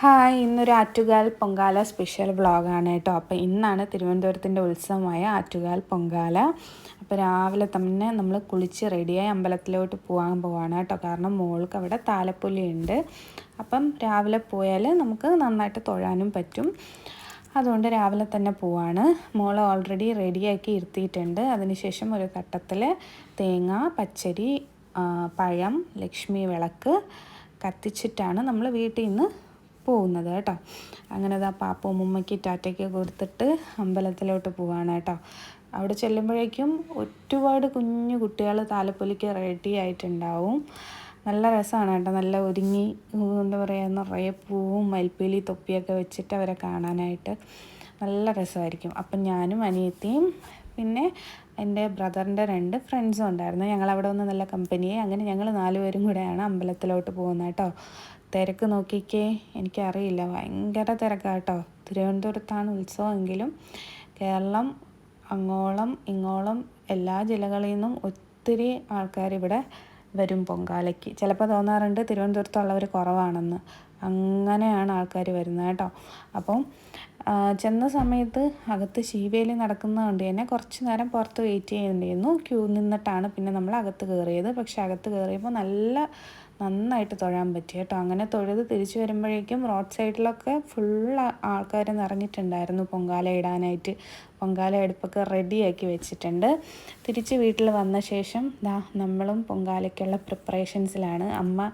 Hi ഇന്നൊരു Attukal Pongala special വ്ളോഗാണ് കേട്ടോ. അപ്പോൾ ഇന്നാണ് തിരുവനന്തപുരത്തിന്റെ ഉത്സവമായ ആറ്റുകാൽ പൊങ്കാല. അപ്പോൾ രാവിലെ തന്നെ നമ്മൾ കുളിച്ച് റെഡിയായി അമ്പലത്തിലോട്ട് പോകാൻ പോവാണ് കേട്ടോ. കാരണം മോൾക്ക് അവിടെ താലപ്പൊലിയുണ്ട്. അപ്പം രാവിലെ പോയാൽ നമുക്ക് നന്നായിട്ട് തൊഴാനും പറ്റും. അതുകൊണ്ട് രാവിലെ തന്നെ പോവാണ്. മോൾ ഓൾറെഡി റെഡിയാക്കി ഇരുത്തിയിട്ടുണ്ട്. അതിനുശേഷം ഒരു തട്ടത്തിൽ തേങ്ങ പച്ചരി പഴം ലക്ഷ്മി വിളക്ക് കത്തിച്ചിട്ടാണ് നമ്മൾ വീട്ടിൽ നിന്ന് പോകുന്നത് കേട്ടോ. അങ്ങനെ ഇതാ പാപ്പ ഉമ്മയ്ക്ക് ടാറ്റയ്ക്ക് കൊടുത്തിട്ട് അമ്പലത്തിലോട്ട് പോവാണ് കേട്ടോ. അവിടെ ചെല്ലുമ്പോഴേക്കും ഒരുപാട് കുഞ്ഞു കുട്ടികൾ താലപ്പൊലിക്ക് റെഡി ആയിട്ടുണ്ടാവും. നല്ല രസമാണ് കേട്ടോ. നല്ല ഒരുങ്ങി എന്താ പറയുക നിറയെ പൂവും മൽപ്പീലി തൊപ്പിയൊക്കെ വെച്ചിട്ട് അവരെ കാണാനായിട്ട്. നല്ല രസമായിരിക്കും. അപ്പം ഞാനും അനിയത്തിയും പിന്നെ എന്റെ ബ്രദറിന്റെ രണ്ട് ഫ്രണ്ട്സും ഉണ്ടായിരുന്നു. ഞങ്ങൾ അവിടെ വന്ന് നല്ല കമ്പനിയായി അങ്ങനെ ഞങ്ങൾ നാലുപേരും കൂടെയാണ് അമ്പലത്തിലോട്ട് പോകുന്നത് കേട്ടോ. തിരക്ക് നോക്കിക്കേ എനിക്കറിയില്ല. ഭയങ്കര തിരക്കാട്ടോ. കേട്ടോ തിരുവനന്തപുരത്താണ് ഉത്സവമെങ്കിലും കേരളം അങ്ങോളം ഇങ്ങോളം എല്ലാ ജില്ലകളിൽ നിന്നും ഒത്തിരി ആൾക്കാർ ഇവിടെ വരും പൊങ്കാലയ്ക്ക്. ചിലപ്പോൾ തോന്നാറുണ്ട് തിരുവനന്തപുരത്തുള്ളവർ കുറവാണെന്ന്. അങ്ങനെയാണ് ആൾക്കാർ വരുന്നത് കേട്ടോ. അപ്പം ചെന്ന സമയത്ത് അകത്ത് ശീവേലി നടക്കുന്നതുകൊണ്ട് തന്നെ കുറച്ച് നേരം പുറത്ത് വെയിറ്റ് ചെയ്യേണ്ടിയിരുന്നു. ക്യൂ നിന്നിട്ടാണ് പിന്നെ നമ്മൾ അകത്ത് കയറിയത് പക്ഷേ അകത്ത് കയറിയപ്പോൾ നല്ല നന്നായിട്ട് തൊഴാൻ പറ്റി കേട്ടോ. അങ്ങനെ തൊഴുത് തിരിച്ചു വരുമ്പോഴേക്കും റോഡ് സൈഡിലൊക്കെ ഫുൾ ആൾക്കാർ നിറഞ്ഞിട്ടുണ്ടായിരുന്നു പൊങ്കാല ഇടാനായിട്ട്. പൊങ്കാല എടുപ്പൊക്കെ റെഡിയാക്കി വെച്ചിട്ടുണ്ട്. തിരിച്ച് വീട്ടിൽ വന്ന ശേഷം ദാ നമ്മളും പൊങ്കാലയ്ക്കുള്ള പ്രിപ്പറേഷൻസിലാണ് അമ്മ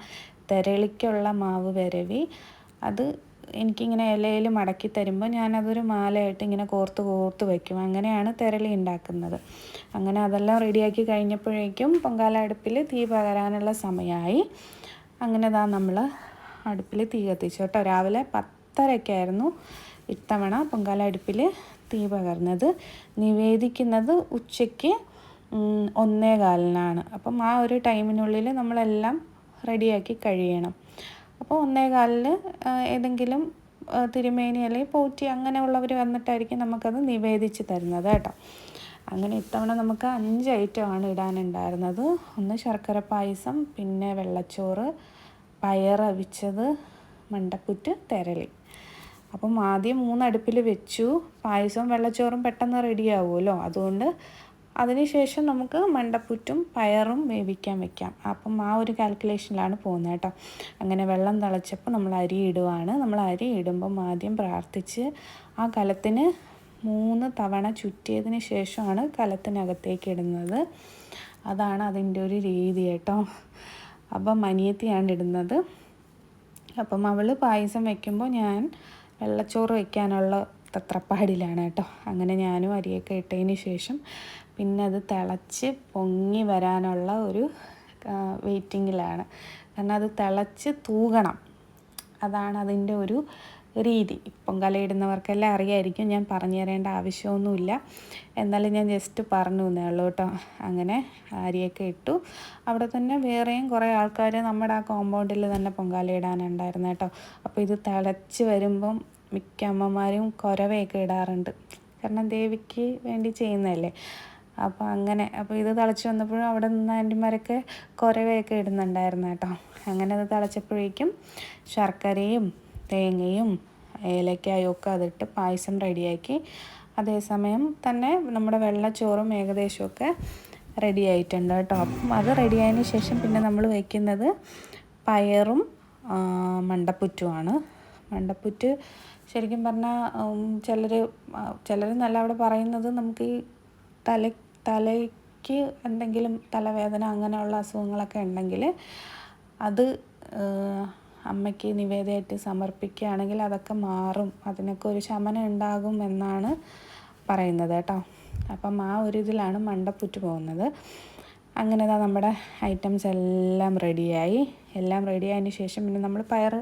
തെരളിക്കുള്ള മാവ് വരവി. അത് എനിക്കിങ്ങനെ ഇലയിൽ മടക്കി തരുമ്പോൾ ഞാനതൊരു മാലയായിട്ട് ഇങ്ങനെ കോർത്ത് കോർത്ത് വയ്ക്കും. അങ്ങനെയാണ് തിരളി ഉണ്ടാക്കുന്നത്. അങ്ങനെ അതെല്ലാം റെഡിയാക്കി കഴിഞ്ഞപ്പോഴേക്കും പൊങ്കാല അടുപ്പിൽ തീ പകരാനുള്ള സമയമായി അങ്ങനെ ദാ നമ്മൾ അടുപ്പിൽ തീ കത്തിച്ചു. കേട്ടോ രാവിലെ പത്തരയ്ക്കായിരുന്നു ഇത്തവണ പൊങ്കാല അടുപ്പിൽ തീ പകർന്നത്. നിവേദിക്കുന്നത് ഉച്ചയ്ക്ക് ഒന്നേ കാലിനാണ് അപ്പം ആ ഒരു ടൈമിനുള്ളിൽ നമ്മളെല്ലാം റെഡിയാക്കി കഴിയണം. അപ്പോൾ ഒന്നേ കാലിൽ ഏതെങ്കിലും തിരുമേനി അല്ലെങ്കിൽ പോറ്റി അങ്ങനെയുള്ളവർ വന്നിട്ടായിരിക്കും നമുക്കത് നിവേദിച്ച് തരുന്നത് കേട്ടോ. അങ്ങനെ ഇത്തവണ നമുക്ക് അഞ്ച് ഐറ്റമാണ് ഇടാനുണ്ടായിരുന്നത്. ഒന്ന് ശർക്കര പായസം പിന്നെ വെള്ളച്ചോറ് പയറവിച്ചത് മണ്ടപ്പുറ്റ് തെരളി. അപ്പം ആദ്യം മൂന്ന് അടുപ്പിൽ വെച്ചു. പായസവും വെള്ളച്ചോറും പെട്ടെന്ന് റെഡിയാവുമല്ലോ അതുകൊണ്ട് അതിനുശേഷം നമുക്ക് മണ്ടപ്പുറ്റും പയറും വേവിക്കാൻ വെക്കാം. അപ്പം ആ ഒരു കാൽക്കുലേഷനിലാണ് പോകുന്നത് കേട്ടോ. അങ്ങനെ വെള്ളം തിളച്ചപ്പോൾ നമ്മൾ അരി ഇടുവാണ്. നമ്മൾ അരി ഇടുമ്പം ആദ്യം പ്രാർത്ഥിച്ച് ആ കലത്തിന് മൂന്ന് തവണ ചുറ്റിയതിന് ശേഷമാണ് കലത്തിനകത്തേക്ക് ഇടുന്നത്. അതാണ് അതിന്റെ ഒരു രീതി കേട്ടോ. അപ്പം മനിയത്തിയാണ് ഇടുന്നത്. അപ്പം അവൾ പായസം വയ്ക്കുമ്പോൾ ഞാൻ വെള്ളച്ചോറ് വയ്ക്കാനുള്ള തത്രപ്പാടിലാണ് കേട്ടോ. അങ്ങനെ ഞാനും അരിയൊക്കെ ഇട്ടതിന് ശേഷം പിന്നെ അത് തിളച്ച് പൊങ്ങി വരാനുള്ള ഒരു വെയിറ്റിങ്ങിലാണ് കാരണം അത് തിളച്ച് തൂകണം. അതാണ് അതിന്റെ ഒരു രീതി. പൊങ്കാലയിടുന്നവർക്കെല്ലാം അറിയായിരിക്കും ഞാൻ പറഞ്ഞു തരേണ്ട ആവശ്യമൊന്നുമില്ല. എന്നാലും ഞാൻ ജസ്റ്റ് പറഞ്ഞു തന്നെയുള്ളൂ കേട്ടോ. അങ്ങനെ അരിയൊക്കെ ഇട്ടു. അവിടെ തന്നെ വേറെയും കുറേ ആൾക്കാർ നമ്മുടെ ആ കോമ്പൗണ്ടിൽ തന്നെ പൊങ്കാല ഇടാനുണ്ടായിരുന്നു കേട്ടോ. അപ്പോൾ ഇത് തിളച്ച് വരുമ്പം മിക്ക അമ്മമാരും കുരവയൊക്കെ ഇടാറുണ്ട്. കാരണം ദേവിക്ക് വേണ്ടി ചെയ്യുന്നതല്ലേ? അപ്പോൾ അങ്ങനെ അപ്പോൾ ഇത് തിളച്ച് വന്നപ്പോഴും അവിടെ നിന്ന് ആന്റിമാരൊക്കെ കുരവയൊക്കെ ഇടുന്നുണ്ടായിരുന്നു കേട്ടോ. അങ്ങനെ അത് തിളച്ചപ്പോഴേക്കും ശർക്കരയും തേങ്ങയും ഏലക്കായും ഒക്കെ അതിട്ട് പായസം റെഡിയാക്കി. അതേസമയം തന്നെ നമ്മുടെ വെള്ളച്ചോറും ഏകദേശമൊക്കെ റെഡി ആയിട്ടുണ്ട് കേട്ടോ. അപ്പം അത് റെഡിയായതിന് ശേഷം പിന്നെ നമ്മൾ വയ്ക്കുന്നത് പയറും മണ്ടപ്പുറ്റുമാണ്. മണ്ടപ്പുറ്റ് ശരിക്കും പറഞ്ഞാൽ ചിലർ ചിലർ നല്ല അവിടെ പറയുന്നത് നമുക്ക് ഈ തല തലയ്ക്ക് എന്തെങ്കിലും തലവേദന അങ്ങനെയുള്ള അസുഖങ്ങളൊക്കെ ഉണ്ടെങ്കിൽ അത് അമ്മയ്ക്ക് നിവേദയായിട്ട് സമർപ്പിക്കുകയാണെങ്കിൽ അതൊക്കെ മാറും. അതിനൊക്കെ ഒരു ശമനം ഉണ്ടാകും എന്നാണ് പറയുന്നത് കേട്ടോ. അപ്പം ആ ഒരു ഇതിലാണ് മണ്ടപ്പുറ്റ് പോകുന്നത്. അങ്ങനെ ദാ നമ്മുടെ ഐറ്റംസ് എല്ലാം റെഡിയായി. എല്ലാം റെഡി ആയതിന് ശേഷം പിന്നെ നമ്മൾ പയർ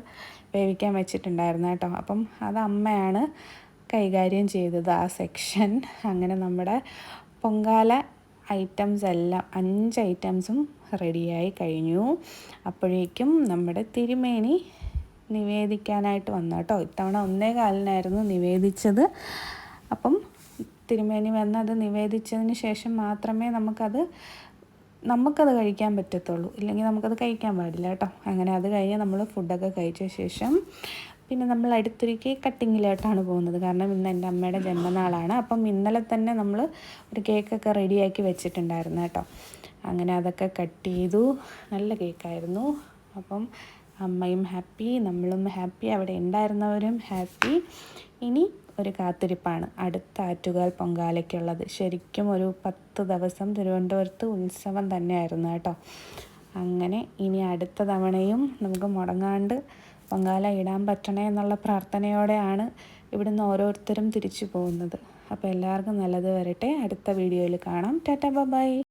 വേവിക്കാൻ വെച്ചിട്ടുണ്ടായിരുന്നു കേട്ടോ. അപ്പം അത് അമ്മയാണ് കൈകാര്യം ചെയ്തത് ആ സെക്ഷൻ. അങ്ങനെ നമ്മുടെ പൊങ്കാല ഐറ്റംസ് എല്ലാം അഞ്ച് ഐറ്റംസും റെഡിയായി കഴിഞ്ഞു. അപ്പോഴേക്കും നമ്മുടെ തിരുമേനി നിവേദിക്കാനായിട്ട് വന്നു കേട്ടോ. ഇത്തവണ ഒന്നേ കാലിനായിരുന്നു നിവേദിച്ചത്. അപ്പം തിരുമേനി വന്ന് അത് നിവേദിച്ചതിന് ശേഷം മാത്രമേ നമുക്കത് നമുക്കത് കഴിക്കാൻ പറ്റത്തുള്ളൂ. ഇല്ലെങ്കിൽ നമുക്കത് കഴിക്കാൻ പാടില്ല കേട്ടോ. അങ്ങനെ അത് കഴിഞ്ഞ് നമ്മൾ ഫുഡൊക്കെ കഴിച്ച ശേഷം പിന്നെ നമ്മൾ അടുത്തൊരു കേക്ക് കട്ടിങ്ങിലോട്ടാണ് പോകുന്നത്. കാരണം ഇന്ന് എന്റെ അമ്മയുടെ ജന്മനാളാണ്. അപ്പം ഇന്നലെ തന്നെ നമ്മൾ ഒരു കേക്കൊക്കെ റെഡിയാക്കി വെച്ചിട്ടുണ്ടായിരുന്നു കേട്ടോ. അങ്ങനെ അതൊക്കെ കട്ട് ചെയ്തു. നല്ല കേക്കായിരുന്നു. അപ്പം അമ്മയും ഹാപ്പി നമ്മളും ഹാപ്പി അവിടെ ഉണ്ടായിരുന്നവരും ഹാപ്പി. ഇനി ഒരു കാത്തിരിപ്പാണ്. അടുത്ത ആറ്റുകാൽ പൊങ്കാലയ്ക്കുള്ളത്. ശരിക്കും ഒരു പത്ത് ദിവസം തിരുവനന്തപുരത്ത് ഉത്സവം തന്നെയായിരുന്നു കേട്ടോ. അങ്ങനെ ഇനി അടുത്ത തവണയും നമുക്ക് മുടങ്ങാണ്ട് പൊങ്കാല ഇടാൻ പറ്റണേ എന്നുള്ള പ്രാർത്ഥനയോടെയാണ് ഇവിടുന്ന് ഓരോരുത്തരും തിരിച്ചു പോകുന്നത്. അപ്പോൾ എല്ലാവർക്കും നല്ലത് വരട്ടെ. അടുത്ത വീഡിയോയിൽ കാണാം. Tata bye.